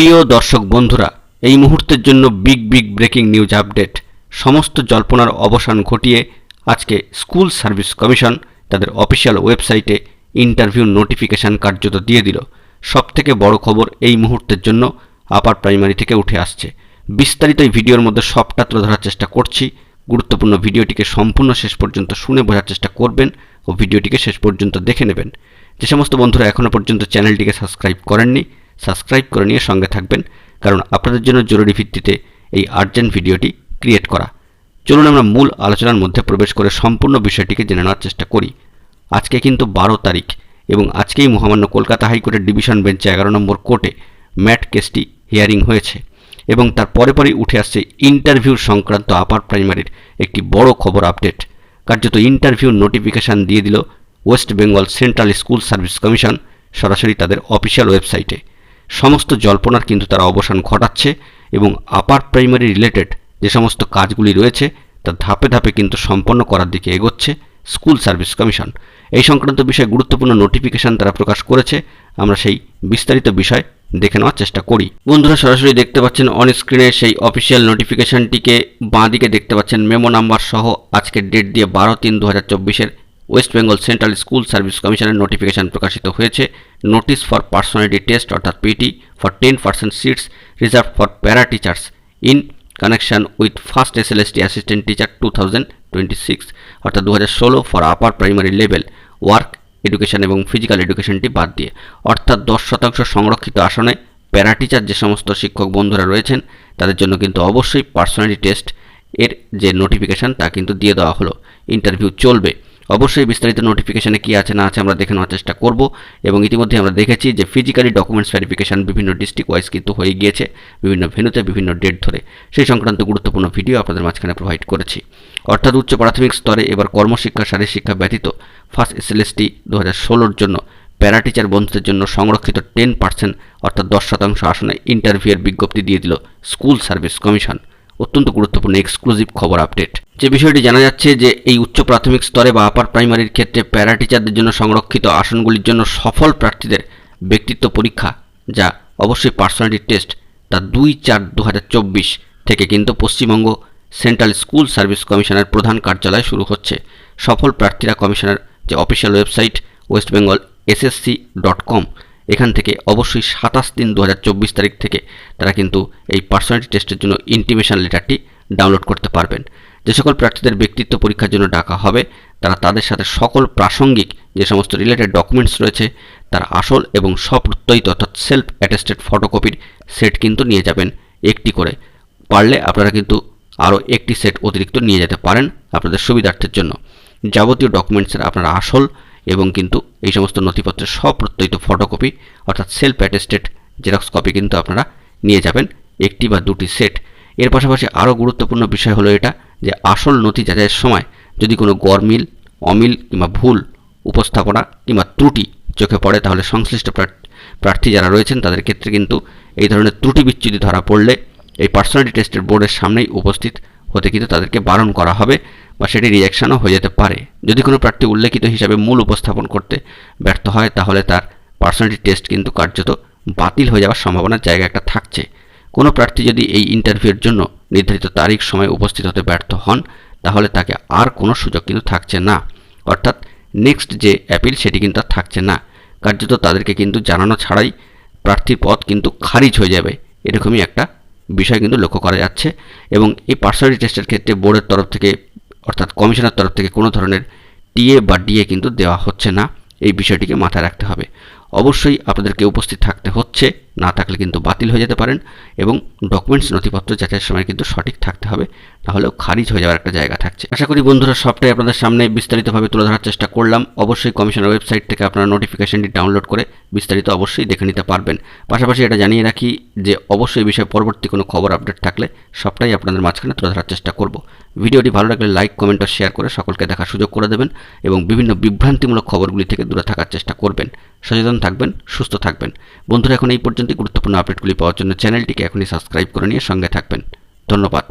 প্রিয় দর্শক বন্ধুরা, এই মুহূর্তের জন্য big big breaking news update. সমস্ত জল্পনার অবসান ঘটিয়ে আজকে স্কুল সার্ভিস কমিশন তাদের অফিসিয়াল ওয়েবসাইটে ইন্টারভিউ নোটিফিকেশন কার্যত দিয়ে দিল। সবথেকে বড় খবর এই মুহূর্তের জন্য আপার প্রাইমারি থেকে উঠে আসছে। বিস্তারিত এই ভিডিওর মধ্যে সবটা তুলে ধরার চেষ্টা করছি। গুরুত্বপূর্ণ ভিডিওটিকে সম্পূর্ণ শেষ পর্যন্ত শুনে বোঝার চেষ্টা করবেন ও ভিডিওটিকে শেষ পর্যন্ত দেখে নেবেন। যে সমস্ত বন্ধুরা এখনও পর্যন্ত চ্যানেলটিকে সাবস্ক্রাইব করেননি সাবস্ক্রাইব করে নিয়ে সঙ্গে থাকবেন, কারণ আপনাদের জন্য জরুরি ভিত্তিতে এই আর্জেন্ট ভিডিওটি ক্রিয়েট করা। চলুন আমরা মূল আলোচনার মধ্যে প্রবেশ করে সম্পূর্ণ বিষয়টিকে জেনে নেওয়ার চেষ্টা করি। আজকে কিন্তু বারো তারিখ এবং আজকেই মহামান্য কলকাতা হাইকোর্টের ডিভিশন বেঞ্চে এগারো নম্বর কোর্টে ম্যাট কেসটি হিয়ারিং হয়েছে এবং তার পরে পরেই উঠে আসছে ইন্টারভিউ সংক্রান্ত আপার প্রাইমারির একটি বড় খবর আপডেট কার্যত ইন্টারভিউ নোটিফিকেশান দিয়ে দিল West Bengal central school service commission সরাসরি তাদের অফিসিয়াল ওয়েবসাইটে সমস্ত জল্পনার কিন্তু তারা অবসান ঘটাচ্ছে এবং আপার প্রাইমারি রিলেটেড যে সমস্ত কাজগুলি রয়েছে, তা ধাপে ধাপে কিন্তু সম্পন্ন করার দিকে এগোচ্ছে স্কুল সার্ভিস কমিশন এই সংক্রান্ত বিষয়ে গুরুত্বপূর্ণ নোটিফিকেশন তারা প্রকাশ করেছে। আমরা সেই বিস্তারিত বিষয় দেখে নেওয়ার চেষ্টা করি। বন্ধুরা, সরাসরি দেখতে পাচ্ছেন অন স্ক্রিনে সেই অফিসিয়াল নোটিফিকেশনটিকে বাঁ দিকে দেখতে পাচ্ছেন। মেমো নাম্বার সহ আজকের ডেট দিয়ে বারো তিন দু হাজার চব্বিশের West Bengal central school service কমিশনের নোটিফিকেশন প্রকাশিত হয়েছে। নোটিস ফর পার্সোনালিটি টেস্ট অর্থাৎ PT for ten percent seats reserve for para teachers in connection with first S L S T assistant teacher two thousand twenty six অর্থাৎ দু হাজার ষোলো for upper primary level work education এবং physical এডুকেশনটি বাদ দিয়ে। অর্থাৎ দশ শতাংশ সংরক্ষিত আসনে প্যারা টিচার যে সমস্ত শিক্ষক বন্ধুরা রয়েছেন, তাদের জন্য কিন্তু অবশ্যই পার্সোনালিটি টেস্ট এর যে নোটিফিকেশান তা কিন্তু দিয়ে দেওয়া হলো। ইন্টারভিউ চলবে। অবশ্যই বিস্তারিত নোটিফিকেশানে কী আছে না আছে আমরা দেখে নেওয়ার চেষ্টা করব এবং ইতিমধ্যে আমরা দেখেছি যে ফিজিক্যালি ডকুমেন্টস ভেরিফিকেশান বিভিন্ন ডিস্ট্রিক্ট ওয়াইজ কিন্তু হয়ে গিয়েছে, বিভিন্ন ভেন্যুতে বিভিন্ন ডেট ধরে। সেই সংক্রান্ত গুরুত্বপূর্ণ ভিডিও আপনাদের মাঝখানে প্রোভাইড করেছি। অর্থাৎ উচ্চ প্রাথমিক স্তরে এবার কর্মশিক্ষা শারীর শিক্ষা ব্যতীত ফার্স্ট এসএলএসটি দু হাজার ষোলোর জন্য প্যারা টিচার বন্ধুদের জন্য সংরক্ষিত টেন পার্সেন্ট অর্থাৎ দশ শতাংশ আসনে ইন্টারভিউয়ের বিজ্ঞপ্তি দিয়ে দিল স্কুল সার্ভিস কমিশন অত্যন্ত গুরুত্বপূর্ণ এক্সক্লুসিভ খবর আপডেট যে বিষয়টি জানা যাচ্ছে যে এই উচ্চ প্রাথমিক স্তরে বা আপার প্রাইমারির ক্ষেত্রে প্যারা টিচারদের জন্য সংরক্ষিত আসনগুলির জন্য সফল প্রার্থীদের ব্যক্তিত্ব পরীক্ষা, যা অবশ্যই পার্সোনালিটি টেস্ট তা দুই চার দু থেকে কিন্তু পশ্চিমবঙ্গ সেন্ট্রাল স্কুল সার্ভিস কমিশনের প্রধান কার্যালয় শুরু হচ্ছে। সফল প্রার্থীরা কমিশনের যে official website West Bengal SSC dot com এখান থেকে অবশ্যই সাতাশ তিন দু তারিখ থেকে তারা কিন্তু এই পার্সোনালিটি টেস্টের জন্য ইন্টিমেশন লেটারটি ডাউনলোড করতে পারবেন। যে সকল প্রার্থীদের ব্যক্তিত্ব পরীক্ষার জন্য ডাকা হবে, তারা তাদের সাথে সকল প্রাসঙ্গিক যে সমস্ত রিলেটেড ডকুমেন্টস রয়েছে, তার আসল এবং স্বপ্রত্যয়িত অর্থাৎ সেলফ অ্যাটেস্টেড ফটোকপির সেট কিন্তু নিয়ে যাবেন একটি করে। পারলে আপনারা কিন্তু আরও একটি সেট অতিরিক্ত নিয়ে যেতে পারেন আপনাদের সুবিধার্থের জন্য। যাবতীয় ডকুমেন্টসের আপনারা আসল এবং কিন্তু এই সমস্ত নথিপত্রের স্বপ্রত্যয়িত ফটোকপি অর্থাৎ সেলফ অ্যাটেস্টেড জেরক্স কপি কিন্তু আপনারা নিয়ে যাবেন একটি বা দুটি সেট এর পাশাপাশি আরও গুরুত্বপূর্ণ বিষয় হলো এটা যে আসল নথি যাচাইয়ের সময় যদি কোনো গরমিল অমিল কিংবা ভুল উপস্থাপনা কিংবা ত্রুটি চোখে পড়ে, তাহলে সংশ্লিষ্ট প্রার্থী যারা রয়েছেন তাদের ক্ষেত্রে কিন্তু এই ধরনের ত্রুটি বিচ্যুতি ধরা পড়লে এই পার্সোনালিটি টেস্টের বোর্ডের সামনেই উপস্থিত হতে কিন্তু তাদেরকে বারণ করা হবে বা সেটি রিয়াকশানও হয়ে যেতে পারে। যদি কোনো প্রার্থী উল্লেখিত হিসাবে মূল উপস্থাপন করতে ব্যর্থ হয়, তাহলে তার পার্সোনালিটি টেস্ট কিন্তু কার্যত বাতিল হয়ে যাওয়ার সম্ভাবনার জায়গা একটা থাকছে। কোনো প্রার্থী যদি এই ইন্টারভিউর জন্য নির্ধারিত তারিখ, সময় উপস্থিত হতে ব্যর্থ হন, তাহলে তাকে আর কোনো সুযোগ কিন্তু থাকছে না। অর্থাৎ নেক্সট যে অ্যাপিল সেটি কিন্তু আর থাকছে না। কার্যত তাদেরকে কিন্তু জানানো ছাড়াই প্রার্থীর পদ কিন্তু খারিজ হয়ে যাবে, এরকমই একটা বিষয় কিন্তু লক্ষ্য করা যাচ্ছে এবং এই পার্সোনালিটি টেস্টের ক্ষেত্রে বোর্ডের তরফ থেকে, অর্থাৎ কমিশনের তরফ থেকে কোনো ধরনের টিএ বা ডিএ কিন্তু দেওয়া হচ্ছে না। এই বিষয়টিকে মাথায় রাখতে হবে। অবশ্যই আপনাদেরকে উপস্থিত থাকতে হচ্ছে, না থাকলে কিন্তু বাতিল হয়ে যেতে পারেন এবং ডকুমেন্টস নথিপত্র যাচাইয়ের সময় কিন্তু সঠিক থাকতে হবে তাহলেও খারিজ হয়ে যাওয়ার একটা জায়গা থাকছে। আশা করি বন্ধুরা সবটাই আপনাদের সামনে বিস্তারিতভাবে তুলে ধরার চেষ্টা করলাম। অবশ্যই কমিশনের ওয়েবসাইট থেকে আপনারা নোটিফিকেশনটি ডাউনলোড করে বিস্তারিত অবশ্যই দেখে নিতে পারবেন। পাশাপাশি এটা জানিয়ে রাখি যে অবশ্যই বিষয়ে পরবর্তী কোনো খবর আপডেট থাকলে সবটাই আপনাদের মাঝখানে তুলে ধরার চেষ্টা করব। ভিডিওটি ভালো লাগলে লাইক কমেন্ট ও শেয়ার করে সকলকে দেখার সুযোগ করে দেবেন এবং বিভিন্ন বিভ্রান্তিমূলক খবরগুলি থেকে দূরে থাকার চেষ্টা করবেন। সচেতন থাকবেন, সুস্থ থাকবেন। বন্ধুরা, এখন এই পর্যন্ত গুরুত্বপূর্ণ আপডেটগুলি পাওয়ার জন্য চ্যানেলটিকে এখনই সাবস্ক্রাইব করে নিয়ে সঙ্গে থাকবেন। ধন্যবাদ।